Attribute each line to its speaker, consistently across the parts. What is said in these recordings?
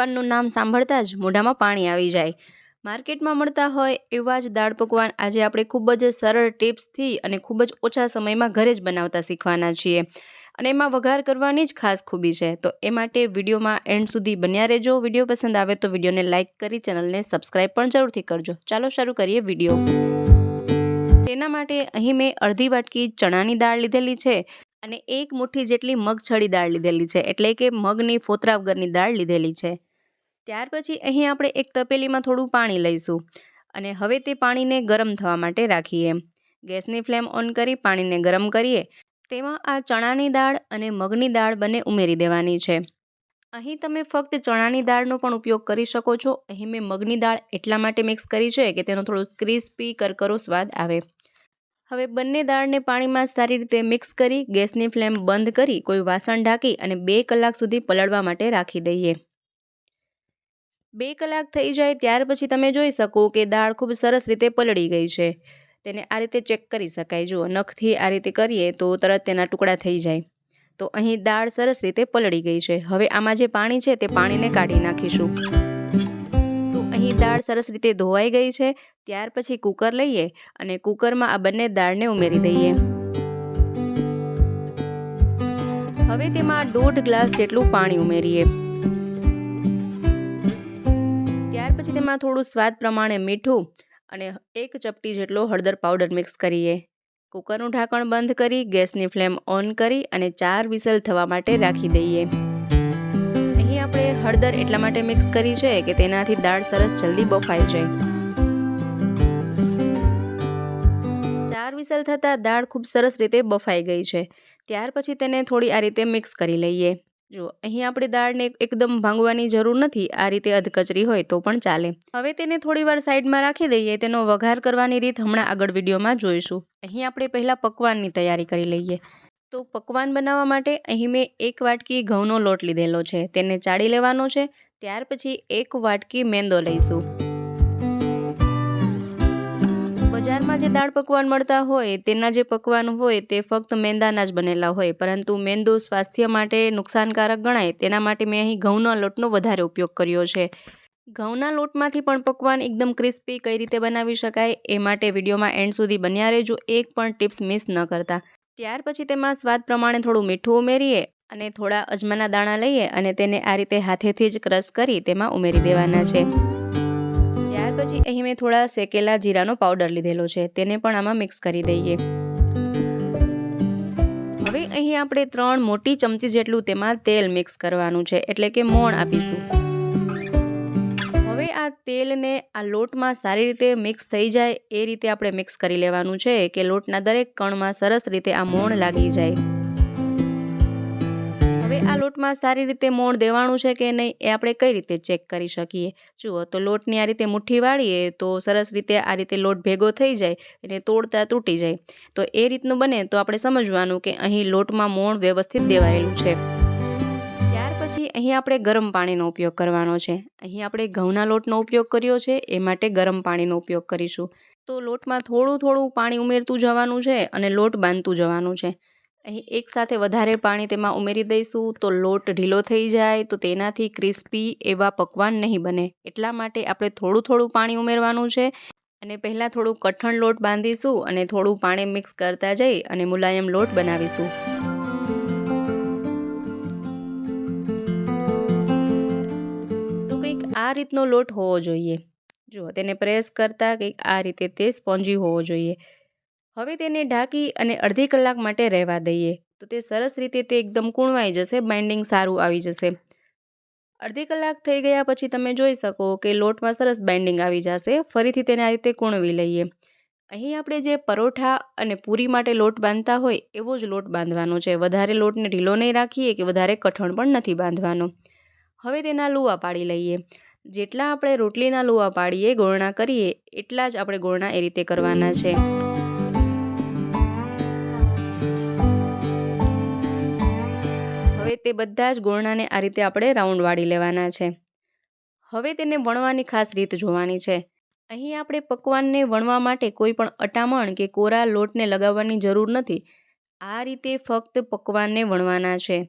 Speaker 1: પકવાનનું નામ સાંભળતા જ મોઢામાં પાણી આવી જાય. માર્કેટમાં મળતા હોય એવા જ દાળ પકવાન આજે આપણે ખૂબ જ સરળ ટિપ્સથી અને ખૂબ જ ઓછા સમયમાં ઘરે જ બનાવતા શીખવાના છીએ. અને એમાં વઘાર કરવાની જ ખાસ ખૂબી છે. તો એ માટે વિડીયોમાં એન્ડ સુધી બન્યા રહેજો. વીડિયો પસંદ આવે તો વિડીયોને લાઇક કરી, ચેનલને સબસ્ક્રાઈબ પણ જરૂરથી કરજો. ચાલો શરૂ કરીએ વીડિયો. તેના માટે અહીં મેં અડધી વાટકી ચણાની દાળ લીધેલી છે અને એક મુઠ્ઠી જેટલી મગછળી દાળ લીધેલી છે. એટલે કે મગની ફોતરા વગરની દાળ લીધેલી છે. ત્યાર પછી અહીં આપણે એક તપેલીમાં થોડું પાણી લઈશું અને હવે તે પાણીને ગરમ થવા માટે રાખીએ. ગેસની ફ્લેમ ઓન કરી પાણીને ગરમ કરીએ. તેમાં આ ચણાની દાળ અને મગની દાળ બંને ઉમેરી દેવાની છે. અહીં તમે ફક્ત ચણાની દાળનો પણ ઉપયોગ કરી શકો છો. અહીં મેં મગની દાળ એટલા માટે મિક્સ કરી છે કે તેનો થોડો ક્રિસ્પી, કરકરો સ્વાદ આવે. હવે બંને દાળને પાણીમાં સારી રીતે મિક્સ કરી ગેસની ફ્લેમ બંધ કરી કોઈ વાસણ ઢાંકી અને બે કલાક સુધી પલળવા માટે રાખી દઈએ. બે કલાક થઈ જાય ત્યાર પછી તમે જોઈ શકો કે દાળ ખૂબ સરસ રીતે પલળી ગઈ છે. તેને આ રીતે ચેક કરી શકાય. જુઓ, નખથી આ રીતે કરીએ તો તરત તેના ટુકડા થઈ જાય. તો અહીં દાળ સરસ રીતે પલળી ગઈ છે. હવે આમાં જે પાણી છે તે પાણીને કાઢી નાખીશું. તો અહીં દાળ સરસ રીતે ધોવાઈ ગઈ છે. ત્યાર પછી કુકર લઈએ અને કુકરમાં આ બંને દાળને ઉમેરી દઈએ. હવે તેમાં દોઢ ગ્લાસ જેટલું પાણી ઉમેરીએ. ત્યાર પછી તેમાં થોડું સ્વાદ પ્રમાણે મીઠું અને એક ચપટી જેટલો હળદર પાવડર મિક્સ કરીએ. કુકરનું ઢાંકણ બંધ કરી, ગેસની ફ્લેમ ઓન કરી અને ચાર વિસલ થવા માટે રાખી દઈએ. અહીં આપણે હળદર એટલા માટે મિક્સ કરી છે કે તેનાથી દાળ સરસ જલ્દી બફાઈ જાય. ચાર વિસલ થતાં દાળ ખૂબ સરસ રીતે બફાઈ ગઈ છે. ત્યાર પછી તેને થોડી આ રીતે મિક્સ કરી લઈએ. જો, અહીં આપણે દાળને એકદમ ભાંગવાની જરૂર નથી, આ રીતે અધકચરી હોય તો પણ ચાલે. હવે તેને થોડી વાર સાઈડમાં રાખી દઈએ, તેનો વઘાર કરવાની રીત હમણાં આગળ વિડીયોમાં જોઈશું. અહીં આપણે પહેલાં પકવાનની તૈયારી કરી લઈએ. તો પકવાન બનાવવા માટે અહીં મેં એક વાટકી ઘઉંનો લોટ લીધેલો છે, તેને ચાળી લેવાનો છે, ત્યાર પછી એક વાટકી મેંદો લઈશું. બજારમાં જે દાળ પકવાન મળતા હોય, તેના જે પકવાન હોય, તે ફક્ત મેંદાના જ બનેલા હોય. પરંતુ મેંદો સ્વાસ્થ્ય માટે નુકસાનકારક ગણાય, તેના માટે મેં અહીં ઘઉંના લોટનો વધારે ઉપયોગ કર્યો છે. ઘઉંના લોટમાંથી પણ પકવાન એકદમ ક્રિસ્પી કઈ રીતે બનાવી શકાય, એ માટે વિડીયોમાં એન્ડ સુધી બન્યા રહેજો, એક પણ ટિપ્સ મિસ ન કરતા. ત્યાર પછી તેમાં સ્વાદ પ્રમાણે થોડું મીઠું ઉમેરીએ અને થોડા અજમાના દાણા લઈએ અને તેને આ રીતે હાથેથી જ ક્રશ કરી તેમાં ઉમેરી દેવાના છે. પછી અહીં મેં થોડા શેકેલા જીરાનો પાવડર લીધેલો છે. તેને પણ આમાં મિક્સ કરી દઈએ. હવે અહીં આપણે ત્રણ મોટી ચમચી જેટલું તેમાં તેલ મિક્સ કરવાનું છે, એટલે કે મોણ આપીશું. હવે આ તેલને આ લોટમાં સારી રીતે મિક્સ થઈ જાય, એ રીતે આપણે મિક્સ કરી લેવાનું છે કે લોટના દરેક કણમાં સરસ રીતે આ મોણ લાગી જાય. હવે આ લોટમાં સારી રીતે મોણ દેવાનું છે કે નહીં એ આપણે કઈ રીતે ચેક કરી શકીએ? જુઓ તો લોટની આ રીતે મુઠ્ઠી વાળીએ તો સરસ રીતે આ રીતે લોટ ભેગો થઈ જાય અને તોડતા તૂટી જાય. તો એ રીતનું બને તો આપણે સમજવાનું કે અહીં લોટમાં મોણ વ્યવસ્થિત દેવાયેલું છે. ત્યાર પછી અહીં આપણે ગરમ પાણીનો ઉપયોગ કરવાનો છે. અહીં આપણે ઘઉંના લોટનો ઉપયોગ કર્યો છે એ માટે ગરમ પાણીનો ઉપયોગ કરીશું. તો લોટમાં થોડું થોડું પાણી ઉમેરતું જવાનું છે અને લોટ બાંધતું જવાનું છે. અહીં એકસાથે વધારે પાણી તેમાં ઉમેરી દઈશું તો લોટ ઢીલો થઈ જાય તો તેનાથી ક્રિસ્પી એવા પકવાન નહીં બને. એટલા માટે આપણે થોડું થોડું પાણી ઉમેરવાનું છે અને પહેલાં થોડું કઠણ લોટ બાંધીશું અને થોડું પાણી મિક્સ કરતા જઈ અને મુલાયમ લોટ બનાવીશું. તો કંઈક આ રીતનો લોટ હોવો જોઈએ. જુઓ, તેને પ્રેસ કરતાં કંઈક આ રીતે તે સ્પોન્જી હોવો જોઈએ. હવે તેને ઢાંકી અને અડધી કલાક માટે રહેવા દઈએ. તો તે સરસ રીતે તે એકદમ કૂણવાઈ જશે બાઇન્ડિંગ સારું આવી જશે. અડધી કલાક થઈ ગયા પછી તમે જોઈ શકો કે લોટમાં સરસ બાઇન્ડિંગ આવી જશે. ફરીથી તેને આ રીતે કૂણવી લઈએ. અહીં આપણે જે પરોઠા અને પૂરી માટે લોટ બાંધતા હોય, એવો જ લોટ બાંધવાનો છે. વધારે લોટને ઢીલો નહીં રાખીએ કે વધારે કઠણ પણ નથી બાંધવાનો. હવે તેના લુવા પાડી લઈએ. જેટલા આપણે રોટલીના લુવા પાડીએ, ગોળણા કરીએ, એટલા જ આપણે ગોળણા એ રીતે કરવાના છે. તે બધા જ ગોળણાને આ રીતે આપણે રાઉન્ડ વાળી લેવાના છે. હવે તેને વણવાની ખાસ રીત જોવાની છે. અહીં આપણે પકવાનને વણવા માટે કોઈ પણ અટામણ કે કોરા લોટને લગાવવાની જરૂર નથી. આ રીતે ફક્ત પકવાનને વણવાના છે.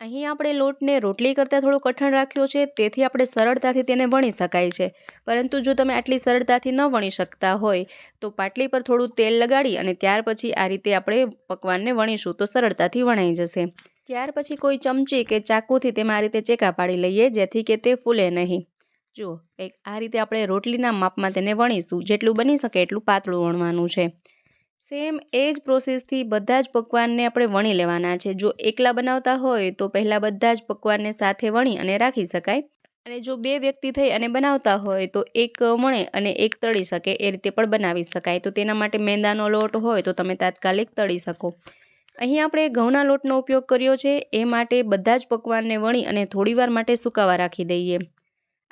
Speaker 1: અહીં આપણે લોટને રોટલી કરતાં થોડો કઠણ રાખ્યો છે, તેથી આપણે સરળતાથી તેને વણી શકાય છે. પરંતુ જો તમે આટલી સરળતાથી ન વણી શકતા હોય, તો પાટલી પર થોડું તેલ લગાડી અને ત્યાર પછી આ રીતે આપણે પકવાનને વણીશું, તો સરળતાથી વણાઈ જશે. ત્યાર પછી કોઈ ચમચી કે ચાકુથી તેમાં આ રીતે ચેકા પાડી લઈએ, જેથી કે તે ફૂલે નહીં. જુઓ એક આ રીતે આપણે રોટલીના માપમાં તેને વણીશું. જેટલું બની શકે એટલું પાતળું વણવાનું છે. સેમ એ જ પ્રોસેસથી બધા જ પકવાનને આપણે વણી લેવાના છે. જો એકલા બનાવતા હોય, તો પહેલાં બધા જ પકવાનને સાથે વણી અને રાખી શકાય. અને જો બે વ્યક્તિ થઈ અને બનાવતા હોય, તો એક વણે અને એક તળી શકે. એ રીતે પણ બનાવી શકાય. તો તેના માટે મેંદાનો લોટ હોય, તો તમે તાત્કાલિક તળી શકો. અહીં આપણે ઘઉંના લોટનો ઉપયોગ કર્યો છે. એ માટે બધા જ પકવાનને વણી અને થોડીવાર માટે સુકાવા રાખી દઈએ.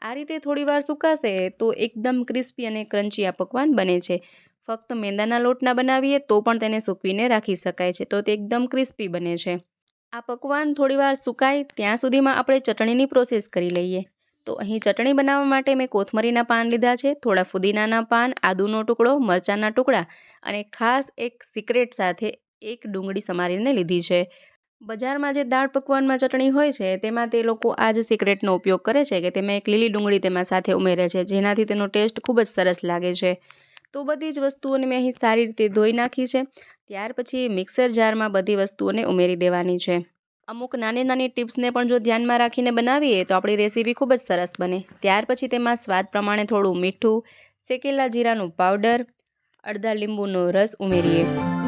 Speaker 1: આ રીતે થોડીવાર સુકાશે તો એકદમ ક્રિસ્પી અને ક્રન્ચી આ પકવાન બને છે. ફક્ત મેંદાના લોટના બનાવીએ તો પણ તેને સૂકવીને રાખી શકાય છે. તો તે એકદમ ક્રિસ્પી બને છે. આ પકવાન થોડીવાર સુકાય ત્યાં સુધીમાં આપણે ચટણીની પ્રોસેસ કરી લઈએ. તો અહીં ચટણી બનાવવા માટે મેં કોથમરીના પાન લીધા છે, થોડા ફુદીનાના પાન, આદુનો ટુકડો, મરચાંના ટુકડા અને ખાસ એક સિક્રેટ સાથે એક ડુંગળી સમારીને લીધી છે. બજારમાં જે દાળ પકવાનમાં ચટણી હોય છે, તેમાં તે લોકો આ જ સિક્રેટનો ઉપયોગ કરે છે કે તેમાં એક લીલી ડુંગળી તેમાં સાથે ઉમેરે છે, જેનાથી તેનો ટેસ્ટ ખૂબ જ સરસ લાગે છે. તો બધી જ વસ્તુઓને મેં અહીં સારી રીતે ધોઈ નાખી છે. ત્યાર પછી મિક્સર જારમાં બધી વસ્તુઓને ઉમેરી દેવાની છે. અમુક નાની નાની ટિપ્સને પણ જો ધ્યાનમાં રાખીને બનાવીએ તો આપણી રેસીપી ખૂબ જ સરસ બને. ત્યાર પછી તેમાં સ્વાદ પ્રમાણે થોડું મીઠું, શેકેલા જીરાનું પાવડર, અડધા લીંબુનો રસ ઉમેરીએ.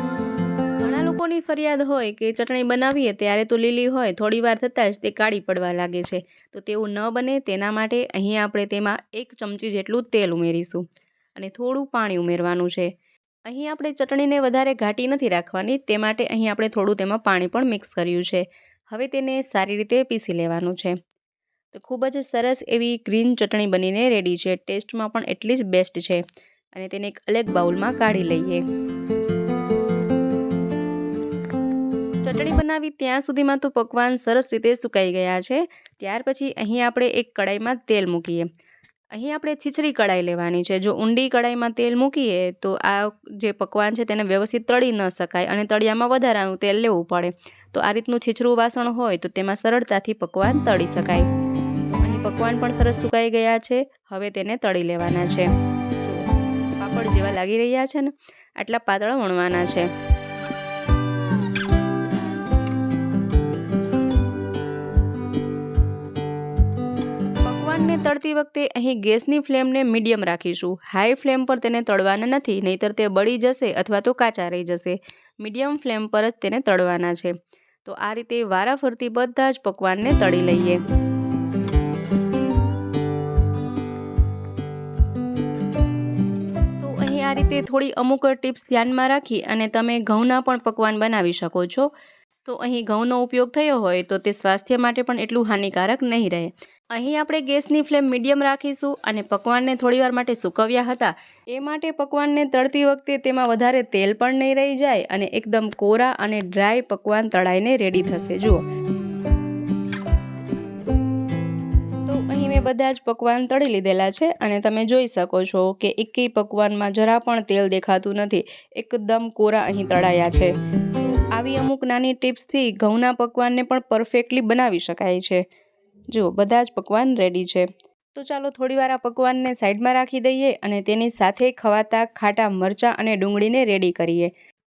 Speaker 1: લોકોની ફરિયાદ હોય કે ચટણી બનાવીએ ત્યારે તો લીલી હોય, થોડી વાર થતાં જ તે કાળી પડવા લાગે છે. તો તેવું ન બને તેના માટે અહીં આપણે તેમાં એક ચમચી જેટલું તેલ ઉમેરીશું અને થોડું પાણી ઉમેરવાનું છે. અહીં આપણે ચટણીને વધારે ઘાટી નથી રાખવાની, તે માટે અહીં આપણે થોડું તેમાં પાણી પણ મિક્સ કર્યું છે. હવે તેને સારી રીતે પીસી લેવાનું છે. તો ખૂબ જ સરસ એવી ગ્રીન ચટણી બનીને રેડી છે. ટેસ્ટમાં પણ એટલી જ બેસ્ટ છે. અને તેને એક અલગ બાઉલમાં કાઢી લઈએ. ચટણી બનાવી ત્યાં સુધીમાં તો પકવાન સરસ રીતે સુકાઈ ગયા છે. ત્યાર પછી અહીં આપણે એક કડાઈમાં તેલ મૂકીએ. અહીં આપણે છીછરી કડાઈ લેવાની છે. જો ઊંડી કડાઈમાં તેલ મૂકીએ તો આ જે પકવાન છે તેને વ્યવસ્થિત તળી ન શકાય અને તળિયામાં વધારાનું તેલ લેવું પડે. તો આ રીતનું છીછરું વાસણ હોય તો તેમાં સરળતાથી પકવાન તળી શકાય. તો અહીં પકવાન પણ સરસ સુકાઈ ગયા છે. હવે તેને તળી લેવાના છે. પાપડ જેવા લાગી રહ્યા છે ને, આટલા પાતળા વણવાના છે. તળતી વખતે અહીં ગેસની ફ્લેમને મીડિયમ રાખીશું. હાઈ ફ્લેમ પર તેને તળવાના નથી, નહીંતર તે બળી જશે અથવા તો કાચા રહી જશે. મીડિયમ ફ્લેમ પર જ તેને તળવાના છે. તો આ રીતે વારાફરતી બધા જ પકવાનને તળી લઈએ. આ રીતે થોડી અમુક ટિપ્સ ધ્યાનમાં રાખી અને તમે ઘઉંના પણ પકવાન બનાવી શકો છો. તો અહીં ઘઉંનો ઉપયોગ થયો હોય તો તે સ્વાસ્થ્ય માટે પણ એટલું હાનિકારક નહીં રહે. અહીં આપણે ગેસની ફ્લેમ મીડિયમ રાખીશું અને પકવાનને થોડીવાર માટે સૂકવ્યા હતા. એ માટે પકવાનને તળતી વખતે તેમાં વધારે તેલ પણ નહીં રહી જાય અને એકદમ કોરા અને ડ્રાય પકવાન તળાઈને રેડી થશે. જુઓ. મેં બધા જ પકવાન તળી લીધેલા છે અને તમે જોઈ શકો છો કે એકેય પકવાનમાં જરા પણ તેલ દેખાતું નથી. એકદમ કોરા અહીં તળાયા છે. આવી અમુક નાની ટિપ્સથી ઘઉંના પકવાનને પણ પરફેક્ટલી બનાવી શકાય છે. જુઓ, બધા જ પકવાન રેડી છે. તો ચાલો થોડીવાર આ પકવાનને સાઈડમાં રાખી દઈએ અને તેની સાથે ખવાતા ખાટા મરચાં અને ડુંગળીને રેડી કરીએ.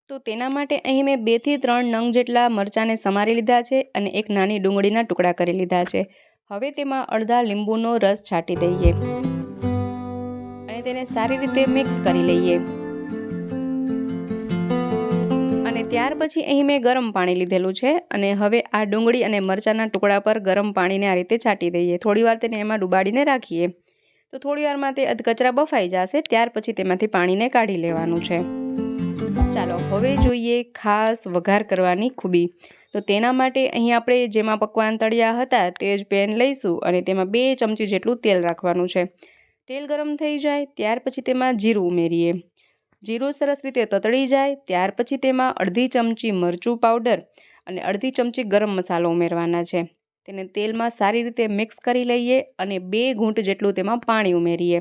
Speaker 1: તો તેના માટે અહીં મેં બેથી ત્રણ નંગ જેટલા મરચાંને સમારી લીધા છે અને એક નાની ડુંગળીના ટુકડા કરી લીધા છે. હવે તેમાં અડધા લીંબુનો રસ છાંટી દઈએ અને તેને સારી રીતે મિક્સ કરી લઈએ. ત્યાર પછી અહીં મેં ગરમ પાણી લીધેલું છે અને હવે આ ડુંગળી અને મરચાંના ટુકડા પર ગરમ પાણીને આ રીતે છાંટી દઈએ. થોડીવાર તેને એમાં ડુબાડીને રાખીએ. તો થોડીવારમાં તે અધકચરા બફાઈ જશે, ત્યાર પછી તેમાંથી પાણીને કાઢી લેવાનું છે. ચાલો, હવે જોઈએ ખાસ વઘાર કરવાની ખૂબી. તો તેના માટે અહીં આપણે જેમાં પકવાન તળિયા હતા તે જ પેન લઈશું અને તેમાં બે ચમચી જેટલું તેલ રાખવાનું છે. તેલ ગરમ થઈ જાય, ત્યાર પછી તેમાં જીરું ઉમેરીએ. જીરું સરસ રીતે તતળી જાય, ત્યાર પછી તેમાં અડધી ચમચી મરચું પાવડર અને અડધી ચમચી ગરમ મસાલો ઉમેરવાના છે. તેને તેલમાં સારી રીતે મિક્સ કરી લઈએ અને બે ઘૂંટ જેટલું તેમાં પાણી ઉમેરીએ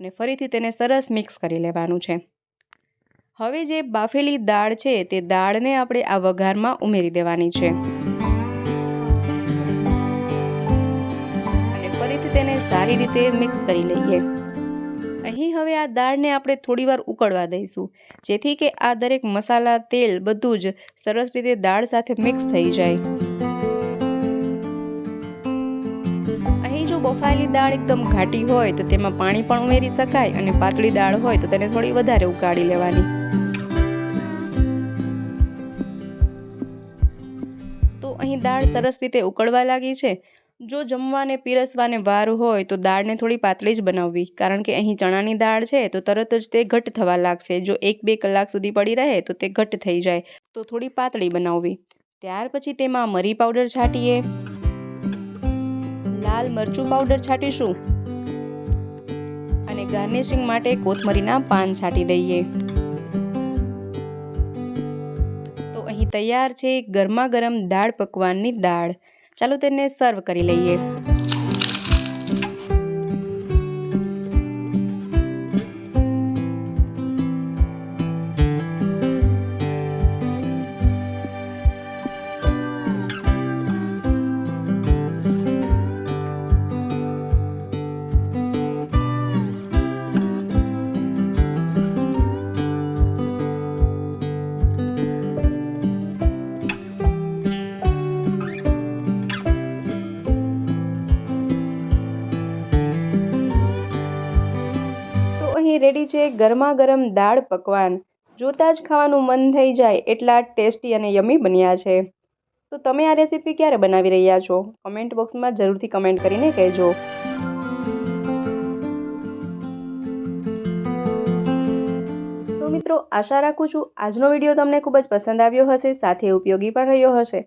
Speaker 1: અને ફરીથી તેને સરસ મિક્સ કરી લેવાનું છે. હવે જે બાફેલી દાળ છે, તે દાળને આપણે આ વઘારમાં ઉમેરી દેવાની છે. અને ફરીથી તેને સારી રીતે મિક્સ કરી લઈએ. અહીં હવે આ દાળને આપણે થોડીવાર ઉકળવા દઈશું. જેથી કે આ દરેક મસાલા, તેલ બધું જ સરસ રીતે દાળ સાથે મિક્સ થઈ જાય. અહીં જો બફાયેલી દાળ એકદમ ઘાટી હોય તો તેમાં પાણી પણ ઉમેરી શકાય અને પાતળી દાળ હોય તો તેને થોડી વધારે ઉકાળી લેવાની. અહીં દાળ સરસ રીતે ઉકળવા લાગી છે. જો જમવાને, પીરસવાને વાર હોય તો દાળને થોડી પાતળી જ બનાવવી. કારણ કે અહીં ચણાની દાળ છે, તો તરત જ તે ઘટ થવા લાગશે. જો એક બે કલાક સુધી પડી રહે, તો તે ઘટ થઈ જાય. તો થોડી પાતળી બનાવવી. ત્યાર પછી તેમાં મરી પાવડર છાંટીએ. લાલ મરચું પાવડર છાંટીશું. અને ગાર્નિશિંગ માટે કોથમરીના પાન છાંટી દઈએ. તો અહીં તૈયાર છે ગરમા ગરમ દાળ પકવાનની દાળ. ચાલો તેને સર્વ કરી લઈએ. રેડી છે ગરમા ગરમ દાળ પકવાન. જોતાં જ ખાવાનું મન થઈ જાય એટલા ટેસ્ટી અને યમી બન્યા છે. તો તમે આ રેસીપી ક્યારે બનાવી રહ્યા છો? કમેન્ટ બોક્સમાં જરૂરથી કમેન્ટ કરીને કહેજો. તો મિત્રો, આશા રાખું છું આજનો વીડિયો તમને ખૂબ જ પસંદ આવ્યો હશે, સાથે ઉપયોગી પણ રહ્યો હશે.